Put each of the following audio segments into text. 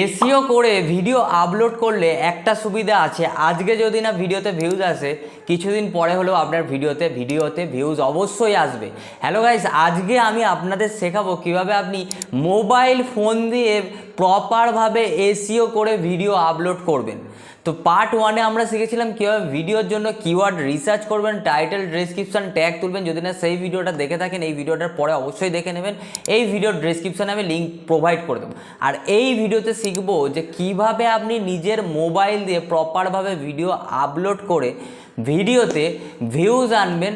SEO করে video upload করলে একটা সুবিধা আছে। আজকে যদি না ভিডিওতে ভিউজ আসে, কিছুদিন পরে হলেও আপনার ভিডিওতে ভিডিওতে ভিউজ অবশ্যই আসবে। হ্যালো গাইস আজকে আমি আপনাদের শেখাবো কীভাবে আপনি মোবাইল ফোন দিয়ে প্রপারভাবে এসিও করে ভিডিও আপলোড করবেন। তো পার্ট ওয়ানে আমরা শিখেছিলাম কীভাবে ভিডিওর জন্য কিওয়ার্ড রিসার্চ করবেন টাইটেল ডেসক্রিপশন ট্যাগ তুলবেন। যদি না, সেই ভিডিওটা দেখে থাকেন, এই ভিডিওটার পরে অবশ্যই দেখে নেবেন। এই ভিডিওর ডেসক্রিপশানে আমি লিঙ্ক প্রোভাইড করে দেবো। আর এই ভিডিওতে শিখব যে কীভাবে আপনি নিজের মোবাইল দিয়ে প্রপারভাবে ভিডিও আপলোড করে ভিডিওতে ভিউজ আনবেন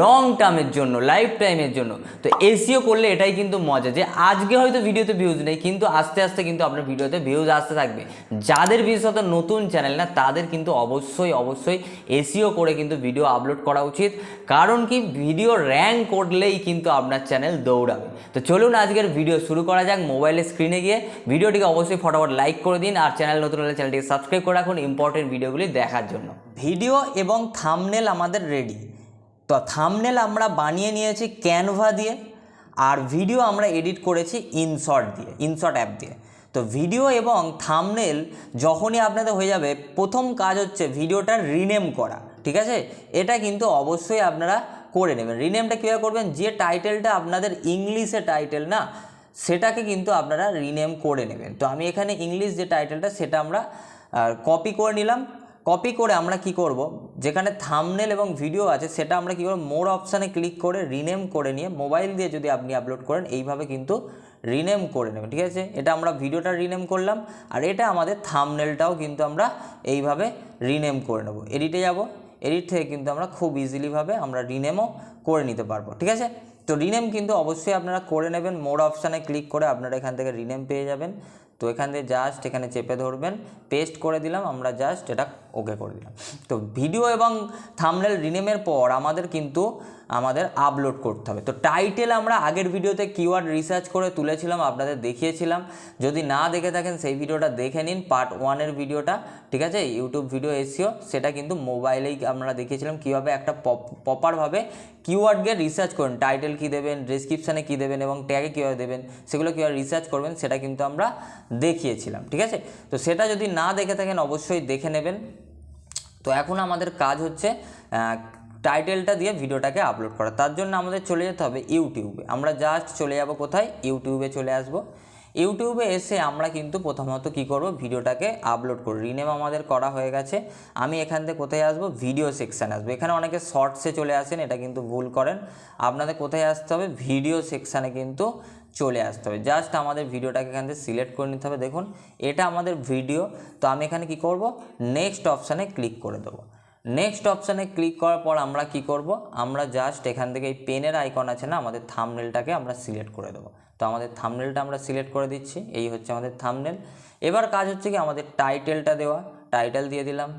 লং টার্মের জন্য লাইফ টাইমের জন্য। তো এসিও করলে এটাই কিন্তু মজা যে আজকে হয়তো ভিডিওতে ভিউজ নেই, কিন্তু আস্তে আস্তে কিন্তু আপনার ভিডিওতে ভিউজ আসতে থাকবে। যাদের বিশেষত নতুন চ্যানেল না, তাদের কিন্তু অবশ্যই অবশ্যই এসিও করে কিন্তু ভিডিও আপলোড করা উচিত। কারণ কি? ভিডিও র্যাঙ্ক করলেই কিন্তু আপনার চ্যানেল দৌড়াবে। তো চলুন আজকের ভিডিও শুরু করা যাক মোবাইলের স্ক্রিনে গিয়ে। ভিডিওটিকে অবশ্যই ফটাফট লাইক করে দিন আর চ্যানেল নতুন হলে চ্যানেলটিকে সাবস্ক্রাইব করে রাখুন ইম্পর্টেন্ট ভিডিওগুলি দেখার জন্য। ভিডিও এবং থামনেল আমাদের রেডি তো থামনেল আমরা বানিয়ে নিয়েছি ক্যানভা দিয়ে, আর ভিডিও আমরা এডিট করেছি ইনশর্ট দিয়ে ইনশর্ট অ্যাপ দিয়ে। তো ভিডিও এবং থামনেল যখনই আপনাদের হয়ে যাবে, প্রথম কাজ হচ্ছে ভিডিওটা রিনেম করা, ঠিক আছে? এটা কিন্তু অবশ্যই আপনারা করে নেবেন। রিনেমটা কীভাবে করবেন? যে টাইটেলটা আপনাদের ইংলিশে টাইটেল না, সেটাকে কিন্তু আপনারা রিনেম করে নেবেন। তো আমি এখানে ইংলিশ যে টাইটেলটা সেটা আমরা কপি করে নিলাম। কপি করে আমরা কি করব? যেখানে থামনেল এবং ভিডিও আছে, সেটা আমরা কি করব? মোর অপশানে ক্লিক করে রিনেম করে নিয়ে মোবাইল দিয়ে যদি আপনি আপলোড করেন, এইভাবে কিন্তু রিনেম করে নেবেন, ঠিক আছে? এটা আমরা ভিডিওটা রিনেম করলাম, আর এটা আমাদের থামনেলটাও কিন্তু আমরা এইভাবে রিনেম করে নেব। এডিটে যাব এডিট থেকে কিন্তু আমরা খুব ইজিলিভাবে আমরা রিনেমও করে নিতে পারব, ঠিক আছে? তো রিনেম কিন্তু অবশ্যই আপনারা করে নেবেন মোর অপশানে ক্লিক করে আপনারা এখান থেকে রিনেম পেয়ে যাবেন। তো এখান থেকে জাস্ট এখানে চেপে ধরবেন পেস্ট করে দিলাম, আমরা জাস্ট এটা ওকে করে দিলাম তো ভিডিও এবং থামনেল রিনেমের পর আমাদের কিন্তু আমাদের আপলোড করতে হবে। তো টাইটেল আমরা আগের ভিডিওতে কিওয়ার্ড রিসার্চ করে তুলেছিলাম, আপনাদের দেখিয়েছিলাম। যদি না দেখে থাকেন, সেই ভিডিওটা দেখে নিন। পার্ট ওয়ানের ভিডিওটা ঠিক আছে? ইউটিউব ভিডিও এসিও সেটা কিন্তু মোবাইলেই আমরা দেখিয়েছিলাম কীভাবে একটা প্রপারভাবে কিওয়ার্ডকে রিসার্চ করুন। টাইটেল কী দেবেন ডিসক্রিপশানে কী দেবেন এবং ট্যাগে কীভাবে দেবেন, সেগুলো কীভাবে রিসার্চ করবেন, সেটা কিন্তু আমরা দেখিয়েছিলাম, ঠিক আছে? তো সেটা যদি না দেখে থাকেন, অবশ্যই দেখে নেবেন। তো এখন আমাদের কাজ হচ্ছে টাইটেলটা দিয়ে ভিডিওটাকে আপলোড করা। তার জন্য আমাদের চলে যেতে হবে ইউটিউবে। আমরা জাস্ট চলে যাব কোথায়? ইউটিউবে চলে আসব। ইউটিউবে এসে আমরা কিন্তু প্রথমত কি করব? ভিডিওটাকে আপলোড করব। রিনেম আমাদের করা হয়ে গেছে। আমি এখান থেকে কোথায় আসব? ভিডিও সেকশানে আসব। এখানে অনেকে শর্টসে চলে আসেন, এটা কিন্তু ভুল করেন। আপনাদের কোথায় আসতে হবে? ভিডিও সেকশানে কিন্তু চলে আসতে হবে। জাস্ট আমাদের ভিডিওটাকে এখান থেকে সিলেক্ট করে নিতে হবে। দেখুন, এটা আমাদের ভিডিও তো আমি এখানে কি করব? নেক্সট অপশানে ক্লিক করে দেবো। নেক্সট অপশানে ক্লিক করার পর আমরা কি করব? আমরা জাস্ট এখান থেকে এই পেনের আইকন আছে না, আমাদের থামনেলটাকে আমরা সিলেক্ট করে দেবো। তো আমাদের থামনেলটা আমরা সিলেক্ট করে দিচ্ছি। এই হচ্ছে আমাদের থামনেল এবার কাজ হচ্ছে কি? আমাদের টাইটেলটা দেওয়া। টাইটেল দিয়ে দিলাম।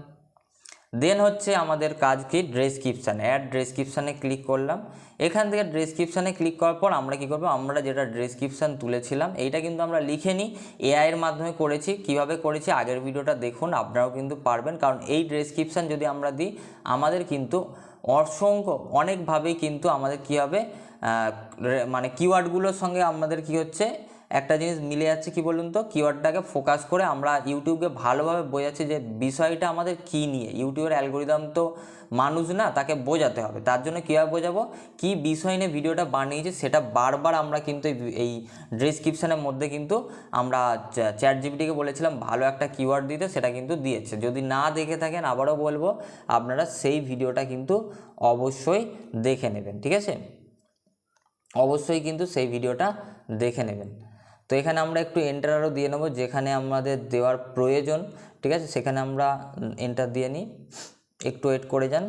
দেন হচ্ছে আমাদের কাজ কি? ডেসক্রিপশানে অ্যাড ডেসক্রিপশানে ক্লিক করলাম। এখান থেকে ডেসক্রিপশানে ক্লিক করার পর আমরা কি করব? আমরা যেটা ডেসক্রিপশান তুলেছিলাম, এইটা কিন্তু আমরা লিখে নিই। এআইয়ের মাধ্যমে করেছি। কীভাবে করেছি? আগের ভিডিওটা দেখুন, আপনারাও কিন্তু পারবেন। কারণ এই ডেসক্রিপশান যদি আমরা দিই, আমাদের কিন্তু অসংখ্য, অনেকভাবেই কিন্তু আমাদের কী হবে? মানে কিওয়ার্ডগুলোর সঙ্গে আমাদের কি হচ্ছে? একটা জিনিস মিলে যাচ্ছে কি বলুন তো? কিওয়ার্ডটাকে ফোকাস করে আমরা ইউটিউবকে ভালোভাবে বোঝাচ্ছি যে বিষয়টা আমাদের কী নিয়ে। ইউটিউবের অ্যালগোরিদম তো মানুষ না, তাকে বোঝাতে হবে। তার জন্য কীভাবে বোঝাবো? কী বিষয় নিয়ে ভিডিওটা বানিয়েছি সেটা বারবার আমরা কিন্তু এই ডিসক্রিপশানের মধ্যে কিন্তু আমরা চ্যাট জিপিটিকে বলেছিলাম, ভালো একটা কিওয়ার্ড দিতে, সেটা কিন্তু দিয়েছে। যদি না দেখে থাকেন, আবারও বলব, আপনারা সেই ভিডিওটা কিন্তু অবশ্যই দেখে নেবেন, ঠিক আছে? অবশ্যই কিন্তু সেই ভিডিওটা দেখে নেবেন। তো এখানে আমরা একটু এন্টার আরও দিয়ে নেব, যেখানে আমাদের দেওয়ার প্রয়োজন, ঠিক আছে? সেখানে আমরা এন্টার দিয়ে নিই। একটু ওয়েট করে যান।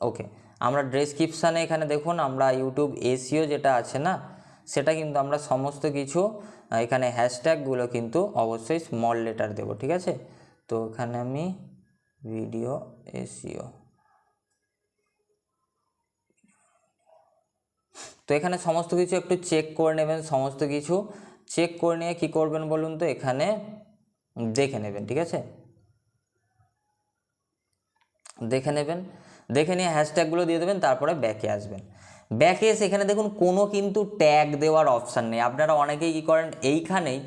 ওকে আমরা ডেসক্রিপশানে এখানে দেখুন, আমরা ইউটিউব এসিও যেটা আছে না, সেটা কিন্তু আমরা সমস্ত কিছু এখানে হ্যাশট্যাগুলো কিন্তু অবশ্যই স্মল লেটার দেবো, ঠিক আছে? তো এখানে আমি ভিডিও এসিও তো এখানে সমস্ত কিছু একটু চেক করে নেবেন, সমস্ত কিছু চেক করে নিয়ে কী করবেন বলুন তো? এখানে দেখে নেবেন, ঠিক আছে? দেখে নেবেন, দেখে নিয়ে হ্যাশট্যাগুলো দিয়ে দেবেন, তারপরে ব্যাকে আসবেন। ব্যাকে এসে এখানে দেখুন কোনো কিন্তু ট্যাগ দেওয়ার অপশান নেই। আপনারা অনেকেই কী করেন, এইখানেই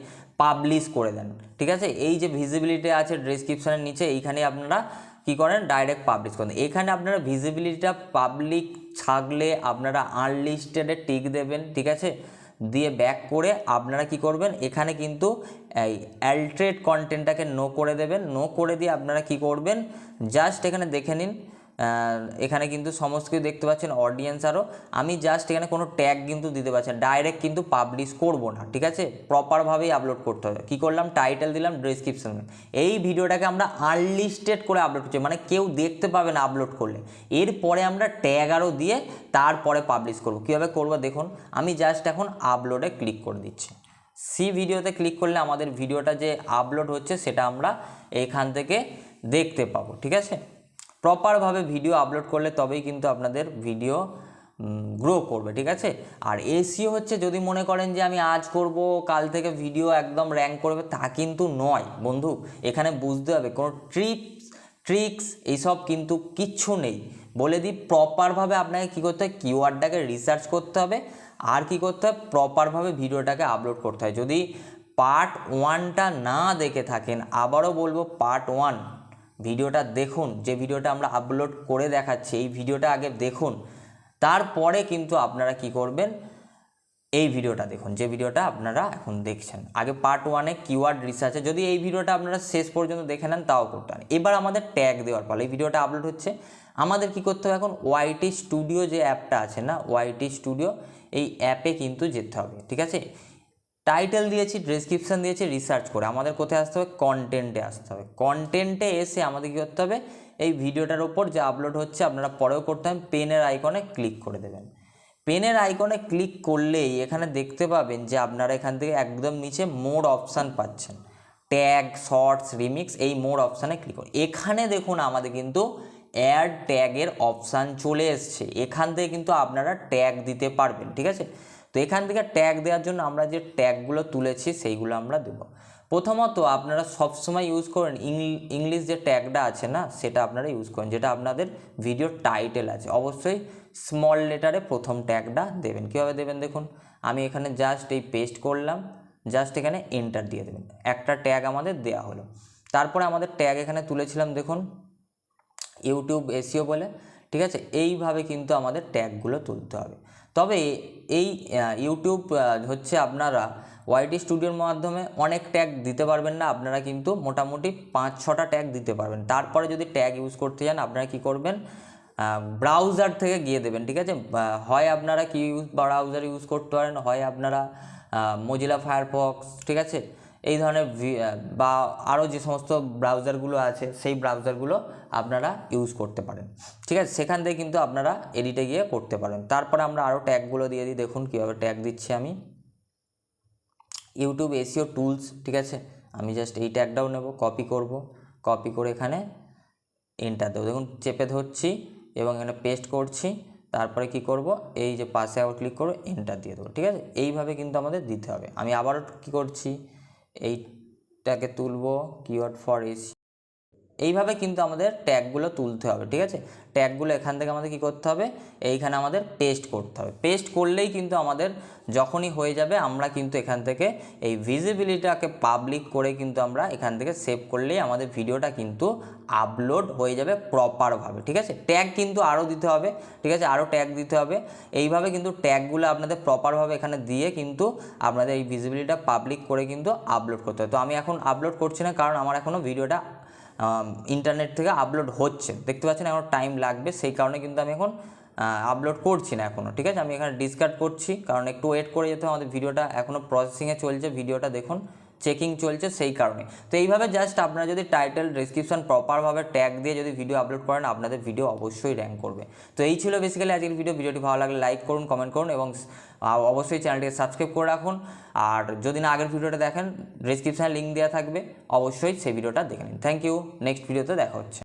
পাবলিশ করে দেন, ঠিক আছে? এই যে ভিজিবিলিটি আছে ডিসক্রিপশানের নিচে, এইখানেই আপনারা কি করেন? ডাইরেক্ট পাবলিশ করেন। এখানে আপনারা ভিজিবিলিটিটা পাবলিক থাকলে আপনারা আনলিস্টেডে টিক দেবেন, ঠিক আছে? দিয়ে ব্যাক করে আপনারা কি করবেন? এখানে কিন্তু এই অ্যালট্রেড কন্টেন্টটাকে নো করে দেবেন। নো করে দিয়ে আপনারা কি করবেন? জাস্ট এখানে দেখে নিন। এখানে কিন্তু সমস্ত কিছু দেখতে পাচ্ছেন অডিয়েন্স আরও। আমি জাস্ট এখানে কোনো ট্যাগ কিন্তু দিতে পারছি না ডাইরেক্ট কিন্তু পাবলিশ করব না, ঠিক আছে? প্রপারভাবেই আপলোড করতে হবে। কী করলাম? টাইটেল দিলাম ডিসক্রিপশন এই ভিডিওটাকে আমরা আনলিস্টেড করে আপলোড করছি মানে কেউ দেখতে পাবে না আপলোড করলে। এরপরে আমরা ট্যাগ আরও দিয়ে তারপরে পাবলিশ করব। কীভাবে করব দেখুন, আমি জাস্ট এখন আপলোডে ক্লিক করে দিচ্ছি। সি ভিডিওতে ক্লিক করলে আমাদের ভিডিওটা যে আপলোড হচ্ছে, সেটা আমরা এখান থেকে দেখতে পাবো, ঠিক আছে? প্রপারভাবে ভিডিও আপলোড করলে তবেই কিন্তু আপনাদের ভিডিও গ্রো করবে, ঠিক আছে? আর এসিও হচ্ছে যদি মনে করেন যে আমি আজ করব, কাল থেকে ভিডিও একদম র্যাঙ্ক করবে, তা কিন্তু নয়, বন্ধু। এখানে বুঝতে হবে, কোনো ট্রিপস ট্রিক্স এইসব কিন্তু কিচ্ছু নেই। বলে দিই প্রপারভাবে আপনাকে কী করতে হয় কিওয়ার্ডটাকে রিসার্চ করতে হবে। আর কি করতে হয় প্রপারভাবে ভিডিওটাকে আপলোড করতে হয়। যদি পার্ট ওয়ানটা না দেখে থাকেন, আবারও বলব পার্ট ওয়ান ভিডিওটা দেখুন, যে ভিডিওটা আমরা আপলোড করে দেখাচ্ছি, এই ভিডিওটা আগে দেখুন, তারপরে কিন্তু আপনারা কি করবেন, এই ভিডিওটা দেখুন, যে ভিডিওটা আপনারা এখন দেখছেন। আগে পার্ট ওয়ানে কিওয়ার্ড রিসার্চে যদি এই ভিডিওটা আপনারা শেষ পর্যন্ত দেখে নেন, তাও করতে পারেন। এবার আমাদের ট্যাগ দেওয়ার ফলে এই ভিডিওটা আপলোড হচ্ছে। আমাদের কি করতে হবে এখন ওয়াইটি স্টুডিও যে অ্যাপটা আছে না ওয়াইটি স্টুডিও এই অ্যাপে কিন্তু যেতে হবে, ঠিক আছে? টাইটেল দিয়েছি ডেসক্রিপশন দিয়েছি রিসার্চ করে। আমাদের কোথায় আসতে হবে? কন্টেন্টে আসতে হবে। কন্টেন্টে এসে আমাদের কী করতে হবে? এই ভিডিওটার ওপর যে আপলোড হচ্ছে, আপনারা পরেও করতে হবে পেনের আইকনে ক্লিক করে দেবেন। পেনের আইকনে ক্লিক করলেই এখানে দেখতে পাবেন যে আপনারা এখান থেকে একদম নিচে মোড অপশান পাচ্ছেন। ট্যাগ শর্টস রিমিক্স এই মোড অপশানে ক্লিক করুন। এখানে দেখুন আমাদের কিন্তু অ্যাড ট্যাগের অপশান চলে এসছে। এখান থেকে কিন্তু আপনারা ট্যাগ দিতে পারবেন, ঠিক আছে? তো এখান থেকে ট্যাগ দেওয়ার জন্য আমরা যে ট্যাগগুলো তুলেছি সেইগুলো আমরা দেব। প্রথমত আপনারা সবসময় ইউজ করেন ইংলিশ যে ট্যাগটা আছে না, সেটা আপনারা ইউজ করেন, যেটা আপনাদের ভিডিও টাইটেল আছে। অবশ্যই স্মল লেটারে প্রথম ট্যাগটা দেবেন। কীভাবে দেবেন দেখুন? আমি এখানে জাস্ট এই পেস্ট করলাম জাস্ট এখানে এন্টার দিয়ে দেবেন। একটা ট্যাগ আমাদের দেওয়া হলো। তারপরে আমাদের ট্যাগ এখানে তুলেছিলাম দেখুন ইউটিউব এসিও বলে, ঠিক আছে? এইভাবে কিন্তু আমাদের ট্যাগগুলো তুলতে হবে। তবে এই ইউটিউব হচ্ছে আপনারা ওয়াইটি স্টুডিওর মাধ্যমে অনেক ট্যাগ দিতে পারবেন না, আপনারা কিন্তু মোটামুটি পাঁচ, ছটা ট্যাগ দিতে পারবেন। তারপরে যদি ট্যাগ ইউজ করতে চান আপনারা কি করবেন? ব্রাউজার থেকে গিয়ে দেবেন, ঠিক আছে? হয় আপনারা কি ইউজ ব্রাউজার ইউজ করতে পারেন, হয় আপনারা মজিলা ফায়ারফক্স ঠিক আছে? এই ধরনের বা আরও যে সমস্ত ব্রাউজারগুলো আছে, সেই ব্রাউজারগুলো আপনারা ইউজ করতে পারেন। ঠিক আছে? সেখান থেকে কিন্তু আপনারা এডিটে গিয়ে করতে পারেন। তারপরে আমরা আরও ট্যাগগুলো দিয়ে দিই। দেখুন কীভাবে ট্যাগ দিচ্ছি আমি। ইউটিউব এসিও টুলস ঠিক আছে? আমি জাস্ট এই ট্যাগটাও নেব কপি করব। কপি করে এখানে এন্টার দেবো। দেখুন, চেপে ধরছি এবং এখানে পেস্ট করছি। তারপরে কি করব? এই যে পাশে আবার ক্লিক করব এন্টার দিয়ে দেবো। ঠিক আছে? এইভাবে কিন্তু আমাদের দিতে হবে। আমি আবারও কি করছি? এইটাকে তুলব কিওয়ার্ড ফর এসি এইভাবে কিন্তু আমাদের ট্যাগগুলো তুলতে হবে, ঠিক আছে? ট্যাগগুলো এখান থেকে আমাদের কি করতে হবে? এইখানে আমাদের পেস্ট করতে হবে। পেস্ট করলেই কিন্তু আমাদের যখনই হয়ে যাবে, আমরা কিন্তু এখান থেকে এই ভিজিবিলিটাকে পাবলিক করে কিন্তু আমরা এখান থেকে সেভ করলেই আমাদের ভিডিওটা কিন্তু আপলোড হয়ে যাবে প্রপারভাবে ঠিক আছে? ট্যাগ কিন্তু আরও দিতে হবে, ঠিক আছে? আরও ট্যাগ দিতে হবে। এইভাবে কিন্তু ট্যাগগুলো আপনাদের প্রপারভাবে এখানে দিয়ে কিন্তু আপনাদের এই ভিজিবিলিটা পাবলিক করে কিন্তু আপলোড করতে হবে। তো আমি এখন আপলোড করছি না, কারণ আমার এখনও ভিডিওটা ইন্টারনেট থেকে আপলোড হচ্ছে। দেখতে পাচ্ছেন এখন টাইম লাগবে, সেই কারণে কিন্তু আমি এখন আপলোড করছি না এখনও ঠিক আছে? আমি এখানে ডিসকার্ড করছি, কারণ একটু ওয়েট করে যেতে আমাদের ভিডিওটা এখনও প্রসেসিংয়ে চলছে ভিডিওটা দেখুন। চেকিং চলছে সেই কারণে তো এইভাবে জাস্ট আপনারা যদি টাইটেল ডিসক্রিপশন প্রপারভাবে ট্যাগ দিয়ে যদি ভিডিও আপলোড করেন, আপনাদের ভিডিও অবশ্যই র্যাঙ্ক করবে। তো এই ছিল বেসিক্যালি আজকের ভিডিও ভিডিওটি ভালো লাগলে লাইক করুন কমেন্ট করুন এবং অবশ্যই চ্যানেলটিকে সাবস্ক্রাইব করে রাখুন। আর যদি না আগের ভিডিওটা দেখেন ডিসক্রিপশানে লিঙ্ক দেওয়া থাকবে। অবশ্যই সেই ভিডিওটা দেখে নিন। থ্যাংক ইউ নেক্সট ভিডিওতে দেখা হচ্ছে।